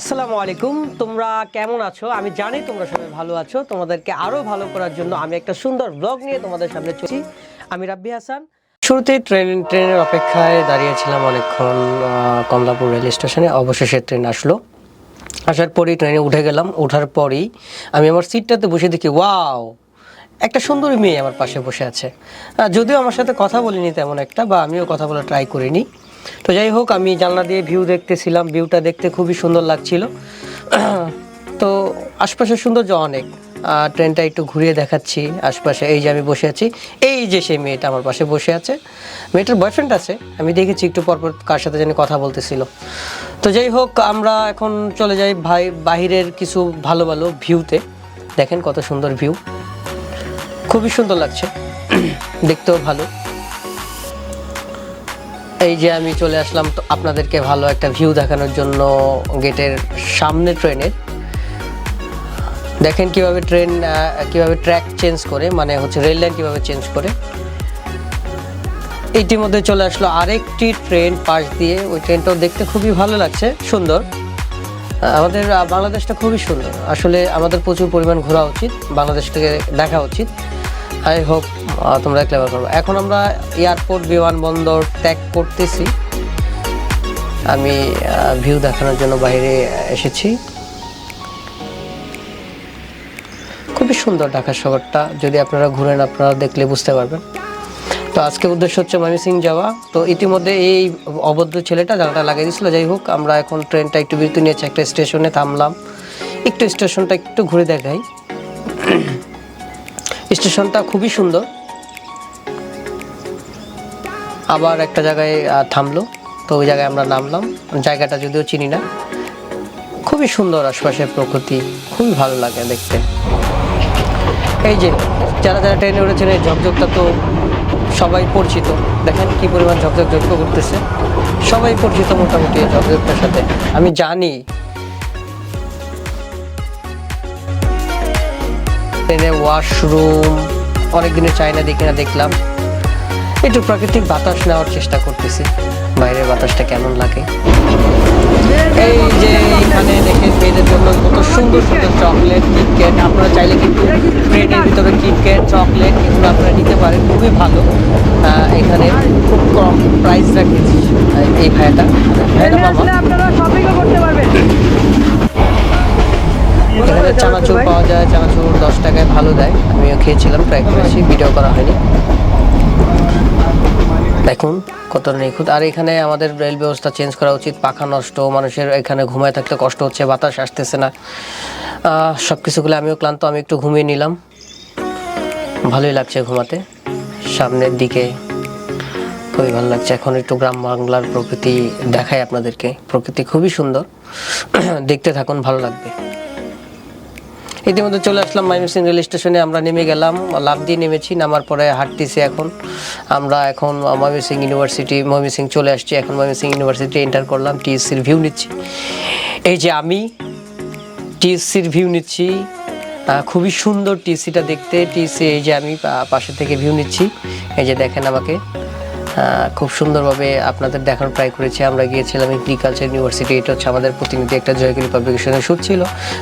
আসসালামু আলাইকুম। তোমরা কেমন আছো? আমি জানি তোমরা সবাই ভালো আছো। তোমাদেরকে আরও ভালো করার জন্য আমি একটা সুন্দর ব্লগ নিয়ে তোমাদের সামনে চলছি। আমি রাব্বি হাসান। শুরুতেই ট্রেন ট্রেনের অপেক্ষায় দাঁড়িয়েছিলাম অনেকক্ষণ কমলাপুর রেল স্টেশনে অবশেষে ট্রেন আসলো। আসার পরেই ট্রেনে উঠে গেলাম। ওঠার পরেই আমি আমার সিটটাতে বসে দেখি, ওয়াও, একটা সুন্দরী মেয়ে আমার পাশে বসে আছে। যদিও আমার সাথে কথা বলিনি তেমন একটা, বা আমিও কথা বলা ট্রাই করিনি। তো যাই হোক, আমি জানলা দিয়ে ভিউ দেখতেছিলাম। ভিউটা দেখতে খুবই সুন্দর লাগছিল। তো আশপাশের সৌন্দর্য অনেক। ট্রেনটা একটু ঘুরিয়ে দেখাচ্ছি আশপাশে। এই যে আমি বসে আছি। এই যে সেই মেয়েটা আমার পাশে বসে আছে। মেয়েটার বয়ফ্রেন্ড আছে। আমি দেখেছি একটু পরপর কার সাথে জানি কথা বলতেছিল। তো যাই হোক, আমরা এখন চলে যাই ভাই, বাহিরের কিছু ভালো ভালো ভিউতে দেখেন কত সুন্দর ভিউ খুবই সুন্দর লাগছে। দেখতেও ভালো। এই যে আমি চলে আসলাম তো আপনাদেরকে ভালো একটা ভিউ দেখানোর জন্য গেটের সামনে ট্রেনের দেখেন কীভাবে ট্রেন কীভাবে ট্র্যাক চেঞ্জ করে মানে হচ্ছে রেল লাইন কীভাবে চেঞ্জ করে। ইতিমধ্যে চলে আসলো আরেকটি ট্রেন পাশ দিয়ে। ওই ট্রেনটাও দেখতে খুবই ভালো লাগছে, সুন্দর। আমাদের বাংলাদেশটা খুবই সুন্দর। আসলে আমাদের প্রচুর পরিমাণ ঘোরা উচিত, বাংলাদেশকে দেখা উচিত। আই হোপ তোমরা ক্লেভার করব। এখন আমরা এয়ারপোর্ট, বিমানবন্দর ত্যাগ করতেছি। আমি ভিউ দেখানোর জন্য বাইরে এসেছি। খুবই সুন্দর ঢাকা শহরটা। যদি আপনারা ঘুরেন, আপনারা দেখলে বুঝতে পারবেন। তো আজকে উদ্দেশ্য হচ্ছে ময়মনসিং যাওয়া। তো ইতিমধ্যে এই অভদ্র ছেলেটা জানাটা লাগিয়ে দিয়েছিল। যাই হোক, আমরা এখন ট্রেনটা একটু বিরতি নিয়েছি, একটা স্টেশনে থামলাম। একটু স্টেশনটা একটু ঘুরে দেখাই। স্টেশনটা খুবই সুন্দর। আবার একটা জায়গায় থামলো। তো ওই জায়গায় আমরা নামলাম। জায়গাটা যদিও চিনি না। খুবই সুন্দর আশপাশের প্রকৃতি। খুবই ভালো লাগে দেখতে। এই যে, যারা যারা ট্রেনে উঠেছেন, এই ঝকঝকটা তো সবাই পরিচিত। দেখেন কি পরিমাণ ঝকঝক ঝকঝক করতেছে। সবাই পরিচিত মোটামুটি এই ঝকঝকটার সাথে। আমি জানি ট্রেনে ওয়াশরুম অনেক দিনের চাই না দেখি না দেখলাম। একটু প্রাকৃতিক বাতাস নেওয়ার চেষ্টা করতেছি বাইরের বাতাসটা কেমন লাগে? এই যে এখানে দেখে মেয়েদের জন্য কত সুন্দর সুন্দর চকলেট কিটক্যাট আপনারা চাইলে কিন্তু ট্রেনের ভিতরে কিটক্যাট চকলেট এগুলো আপনারা নিতে পারেন খুবই ভালো। এখানে খুব কম প্রাইস রাখেছি এই ভাইয়াটা। ভাইয়াটা মামা আপনারা শপিংও করতে পারবেন এখানে চানাচুর পাওয়া যায় চানাচুর দশ টাকায় ভালো দেয়। আমিও খেয়েছিলাম ট্রাই করেছি ভিডিও করা হয়নি। দেখুন কত নিখুঁত। আর এখানে আমাদের রেল ব্যবস্থা চেঞ্জ করা উচিত পাখা নষ্ট মানুষের এখানে ঘুমায় থাকতে কষ্ট হচ্ছে বাতাস আসতেছে না। সব কিছুগুলো আমিও ক্লান্ত আমি একটু ঘুমিয়ে নিলাম। ভালোই লাগছে ঘুমাতে। সামনের দিকে খুবই ভালো লাগছে। এখন একটু গ্রাম বাংলার প্রকৃতি দেখায় আপনাদেরকে। প্রকৃতি খুবই সুন্দর। দেখতে থাকুন ভালো লাগবে। ইতিমধ্যে চলে আসলাম ময়মনসিং রেল স্টেশনে, আমরা নেমে গেলাম লাভ দিয়ে নেমেছি, নামার পরে হাঁটতেছি এখন। আমরা এখন ময়মনসিং ইউনিভার্সিটি, ময়মনসিং চলে আসছি, এখন ময়মনসিং ইউনিভার্সিটি এন্টার করলাম, টিএসসির ভিউ নিচ্ছি। এই যে আমি, টিএসসির ভিউ নিচ্ছি খুবই সুন্দর টিএসসিটা দেখতে, টিএসসি এই যে আমি পাশে থেকে ভিউ নিচ্ছি। এই যে দেখেন আমাকে খুব সুন্দরভাবে আপনাদের দেখার ট্রাই করেছি। আমরা গিয়েছিলাম এগ্রিকালচার ইউনিভার্সিটি এটা হচ্ছে আমাদের প্রতিনিধি একটা জয়গুলি পাবলিকেশনের শ্যুট ছিল।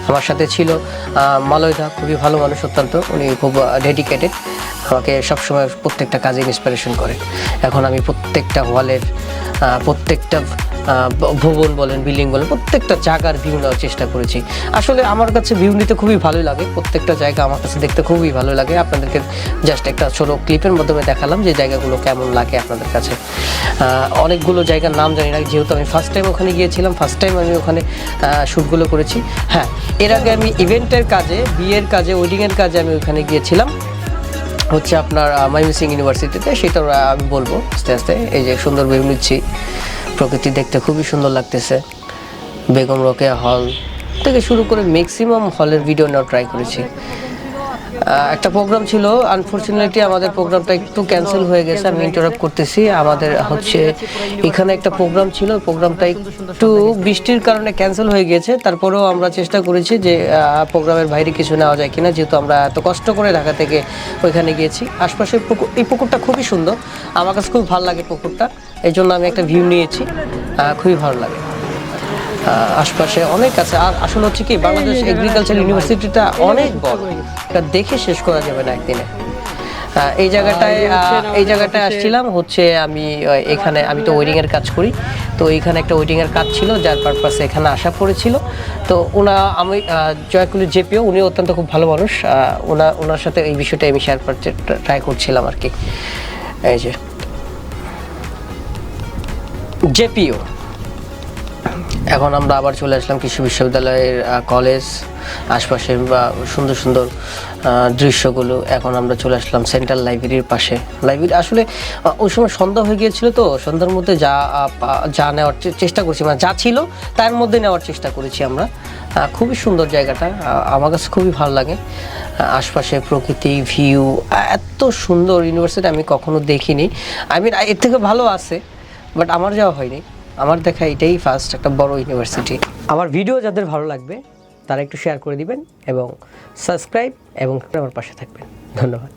আমার সাথে ছিল মালয়দা, খুবই ভালো মানুষ অত্যন্ত, উনি খুব ডেডিকেটেড আমাকে সবসময় প্রত্যেকটা কাজে ইন্সপিরেশন করে এখন আমি প্রত্যেকটা ওয়ালের প্রত্যেকটা ভবন বলেন বিল্ডিং বলেন, প্রত্যেকটা জায়গার ভিউ নেওয়ার চেষ্টা করেছি। আসলে আমার কাছে ভিউ নিতে খুবই ভালো লাগে, প্রত্যেকটা জায়গা আমার কাছে দেখতে খুবই ভালো লাগে। আপনাদেরকে জাস্ট একটা ছোটো ক্লিপের মাধ্যমে দেখালাম যে জায়গাগুলো কেমন লাগে আপনাদের কাছে। অনেকগুলো জায়গার নাম জানি না, যেহেতু আমি ফার্স্ট টাইম ওখানে গিয়েছিলাম ফার্স্ট টাইম আমি ওখানে শ্যুটগুলো করেছি। হ্যাঁ এর আগে আমি ইভেন্টের কাজে, বিয়ের কাজে ওয়েডিংয়ের কাজে আমি ওখানে গিয়েছিলাম। হচ্ছে আপনার ময়মনসিং ইউনিভার্সিটিতে, সেটা আমি বলব আস্তে আস্তে, এই যে সুন্দর ভিউ নিচ্ছি। প্রকৃতি দেখতে খুবই সুন্দর লাগতেছে। বেগম রোকেয়া হল থেকে শুরু করে ম্যাক্সিমাম হলের ভিডিও নেওয়া ট্রাই করেছি। একটা প্রোগ্রাম ছিল। আনফর্চুনেটলি আমাদের প্রোগ্রামটা একটু ক্যান্সেল হয়ে গেছে। আমি ইন্টারাপ্ট করতেছি। আমাদের হচ্ছে এখানে একটা প্রোগ্রাম ছিল। প্রোগ্রামটা একটু বৃষ্টির কারণে ক্যান্সেল হয়ে গেছে। তারপরেও আমরা চেষ্টা করেছি যে প্রোগ্রামের বাইরে কিছু নেওয়া যায় কিনা। যেহেতু আমরা এত কষ্ট করে ঢাকা থেকে ওইখানে গিয়েছি। আশপাশের পুকুর, এই পুকুরটা খুবই সুন্দর। আমার কাছে খুব ভালো লাগে পুকুরটা। এই জন্য আমি একটা ভিউ নিয়েছি। খুবই ভালো লাগে। আশপাশে অনেক আছে। আর আসলে হচ্ছে কি বাংলাদেশ এগ্রিকালচার ইউনিভার্সিটিটা অনেক বড়। এটা দেখে শেষ করা যাবে না একদিনে। এই জায়গাটায় এই জায়গাটায় আসছিলাম হচ্ছে আমি এখানে আমি তো ওয়েডিং এর কাজ করি। তো এইখানে একটা ওয়েডিং এর কাজ ছিল যার পারপাসে এখানে আসা পড়েছিল। তো ওনা আমি জয়কুলির জেপিও উনি অত্যন্ত খুব ভালো মানুষ। ওনা ওনার সাথে এই বিষয়টা আমি শেয়ার করতে ট্রাই করছিলাম আর কি। এই যে। জেপিও। এখন আমরা আবার চলে আসলাম কৃষি বিশ্ববিদ্যালয়ের কলেজ আশপাশে বা সুন্দর সুন্দর দৃশ্যগুলো। এখন আমরা চলে আসলাম সেন্ট্রাল লাইব্রেরির পাশে। লাইব্রেরি আসলে ওই সময় সন্ধ্যা হয়ে গিয়েছিল তো, সন্ধ্যার মধ্যে যা যা নেওয়ার চেষ্টা করছি মানে যা ছিল তার মধ্যে নেওয়ার চেষ্টা করেছি আমরা। খুবই সুন্দর জায়গাটা আমার কাছে খুবই ভালো লাগে। আশপাশে প্রকৃতি ভিউ এত সুন্দর ইউনিভার্সিটি আমি কখনো দেখিনি। আই মিন এর থেকে ভালো আছে বাট আমার যাওয়া হয়নি। আমার দেখা এটাই ফার্স্ট একটা বড় ইউনিভার্সিটি আমার ভিডিও যাদের ভালো লাগবে, তারা একটু শেয়ার করে দিবেন এবং সাবস্ক্রাইব এবং আমার পাশে থাকবেন। ধন্যবাদ।